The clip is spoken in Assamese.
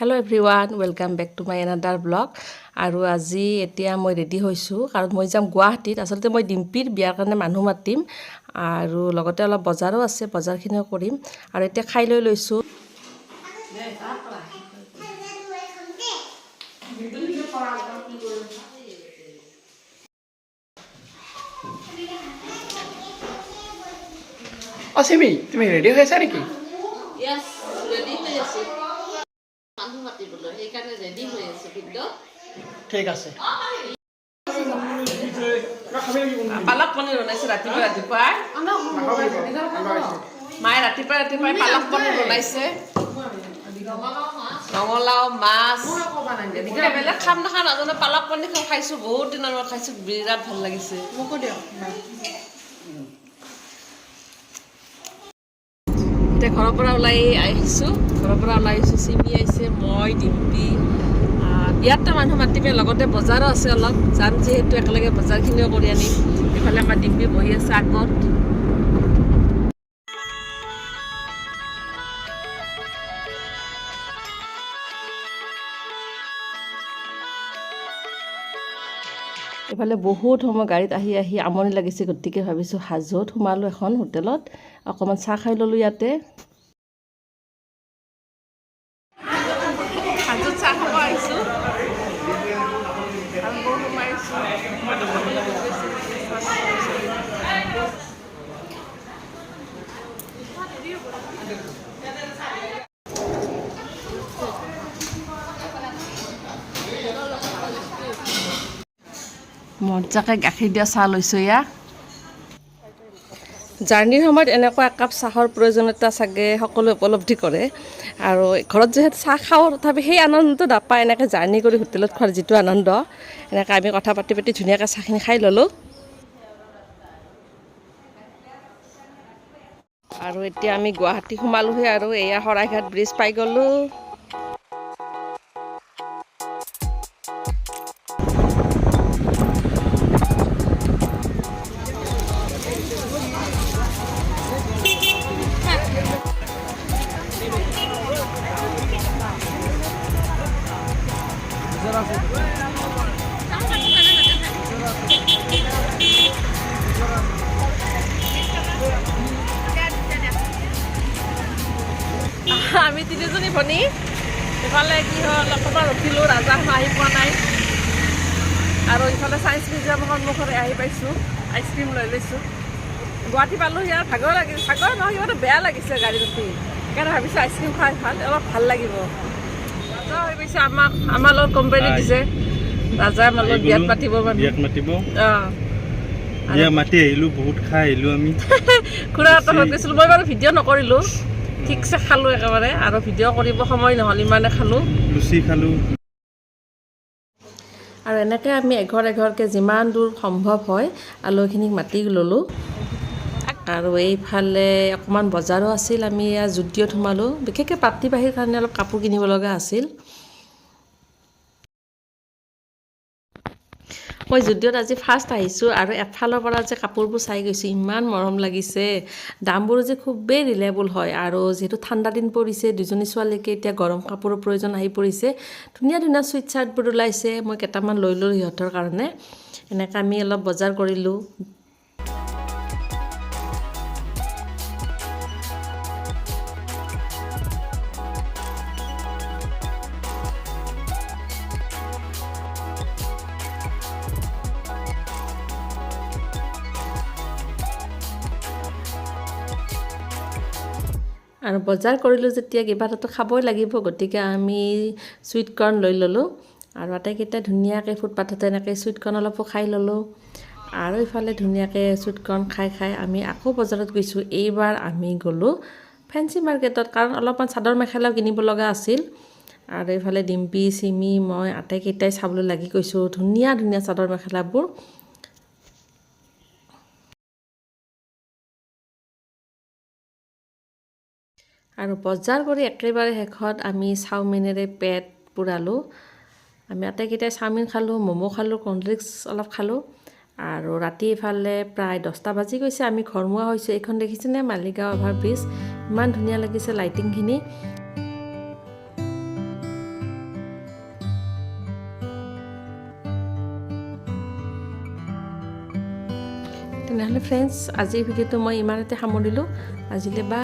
Hello' everyone welcome back to my another blog আৰু আজি এতিয়া মই ৰেডি হৈছোঁ কাৰণ মই যাম গুৱাহাটীত আচলতে মই ডিম্পীৰ বিয়াৰ কাৰণে মানুহ মাতিম আৰু লগতে অলপ বজাৰো আছে বজাৰখিনিও কৰিম আৰু এতিয়া খাই লৈ লৈছোঁ অ চিমি তুমি ৰেডি হৈ আছা নেকি ৰেডি হৈ আছোঁ কিন্তু। ঠিক আছে। পালক পনীৰ বনাইছোঁ ৰাতিপুৱা ৰাতিপুৱাই মায়ে ৰাতিপুৱাই ৰাতিপুৱাই পালক পনীৰ বনাইছে। ৰঙালাও মাছ। বেলেগ খাম নাখাম নাজানো পালক পনীৰ খাই খাইছোঁ বহুত দিনৰ মূৰত খাইছোঁ বিৰাট ভালো লাগিছে। মোকো দিয়ক এতিয়া ঘৰৰ পৰা ওলাই আহিছোঁ। ঘৰৰ পৰা ওলাই আহিছোঁ চিমি আহিছে মই ডিম্পী। আহ, বিয়াততো মানুহ মাতিমে লগতে বজাৰো আছে অলপ। যাম যিহেতু একেলগে বজাৰখিনিও কৰি আনিম। এইফালে আমাৰ ডিম্পি বহি আছে আগত। এইফালে বহুত সময় গাড়ীত আহি আহি আমনি লাগিছে গতিকে ভাবিছোঁ হাজোত সোমালোঁ এখন হোটেলত। অকণমান চাহ খাই ল'লোঁ ইয়াতে হাজোত চাহ খাব আহিছোঁ আৰু বহুত সময় আহিছোঁ মজাকৈ গাখীৰ দিয়া চাহ লৈছোঁ ইয়াক জাৰ্ণিৰ সময়ত এনেকুৱা একাপ চাহৰ প্ৰয়োজনীয়তা চাগে সকলোৱে উপলব্ধি কৰে। আৰু ঘৰত যিহেতু চাহ খাওঁ তথাপি সেই আনন্দটো নাপায় এনেকৈ জাৰ্ণি কৰি হোটেলত খোৱাৰ যিটো আনন্দ। এনেকৈ আমি কথা পাতি পাতি ধুনীয়াকৈ চাহখিনি খাই ল'লোঁ। আৰু এতিয়া আমি গুৱাহাটী সোমালোহি আৰু এয়া শৰাইঘাট ব্ৰিজ পাই গ'লোঁ। ভনী ইফালে কি হ'ল অকণমান ৰখিলোঁ ৰাজাখন আহি পোৱা নাই। আৰু ইফালে ছায়েঞ্চ মিউজিয়ামৰ সন্মুখতে আহি পাইছোঁ আইচক্ৰীম লৈ লৈছোঁ। গুৱাহাটী পালোঁ ইয়াৰ ভাগৰ লাগিছে ভাগৰ নহয় কিবা বেয়া লাগিছে গাড়ীত উঠি সেইকাৰণে ভাবিছোঁ আইচক্ৰীম খাই ভাল অলপ ভাল লাগিব। ৰাজা হৈ গৈছে আমাক আমাৰ লগত কোম্পানী দিছে। ৰাজাই আমাৰ লগত বিয়াত পাতিব বিয়াত মাতিব? অঁ। মাতি আহিলো বহুত খাই আহিলো আমি। খুৰাহঁতৰ ঘৰত গৈছিলোঁ মই বাৰু ভিডিঅ' নকৰিলোঁ। ঠিকছে খালোঁ একেবাৰে। আৰু ভিডিঅ' কৰিব সময় নহ'ল ইমানে খালোঁ। লুচি খালো। আৰু এনেকৈ আমি এঘৰ এঘৰকৈ যিমান দূৰ সম্ভৱ হয় আলহীখিনিক মাতি ল'লোঁ। আৰু এইফালে অকণমান বজাৰো আছিল আমি ইয়াৰ জুডিঅ'ত সোমালোঁ বিশেষকৈ পাতি বাহিৰ কাৰণে অলপ কাপোৰ কিনিব লগা আছিল। মই জুডিঅ'ত আজি ফাৰ্ষ্ট আহিছোঁ আৰু এফালৰ পৰা যে কাপোৰবোৰ চাই গৈছোঁ ইমান মৰম লাগিছে। দামবোৰো যে খুবেই ৰিলেবল হয় আৰু যিহেতু ঠাণ্ডা দিন পৰিছে দুজনী ছোৱালীকে এতিয়া গৰম কাপোৰৰ প্ৰয়োজন আহি পৰিছে। ধুনীয়া ধুনীয়া চুইট চাৰ্টবোৰ ওলাইছে মই কেইটামান লৈ ল'লোঁ সিহঁতৰ কাৰণে। এনেকৈ আমি অলপ বজাৰ কৰিলোঁ। আৰু বজাৰ কৰিলোঁ যেতিয়া কিবা এটাতো খাবই লাগিব গতিকে আমি চুইট কৰ্ণ লৈ ল'লোঁ। আৰু আটাইকেইটা ধুনীয়াকৈ ফুটপাথতে এনেকৈ চুইট কৰ্ণ অলপো খাই ল'লোঁ। আৰু ইফালে ধুনীয়াকৈ চুইট কৰ্ণ খাই খাই আমি আকৌ বজাৰত গৈছোঁ। এইবাৰ আমি গ'লোঁ ফেঞ্চি মাৰ্কেটত কাৰণ অলপমান চাদৰ মেখেলাও কিনিব লগা আছিল। আৰু এইফালে ডিম্পী চিমি মই আটাইকেইটাই চাবলৈ লাগি গৈছোঁ। ধুনীয়া ধুনীয়া চাদৰ মেখেলাবোৰ। আৰু বজাৰ কৰি একেবাৰে শেষত আমি চাওমিনেৰে পেট পুৰালোঁ। আমি আটাইকেইটাই চাওমিন খালোঁ ম'ম' খালোঁ কৰ্ণড্ৰিংকছ অলপ খালোঁ। আৰু ৰাতি ইফালে প্ৰায় দহটা বাজি গৈছে আমি ঘৰমুৱা হৈছোঁ। এইখন দেখিছেনে? মালিগাঁও অভাৰ ব্ৰিজ ইমান ধুনীয়া লাগিছে লাইটিংখিনি তেনেহ'লে ফ্ৰেণ্ডছ আজিৰ ভিডিঅ'টো মই ইমানতে সামৰিলোঁ। আজিলৈ বা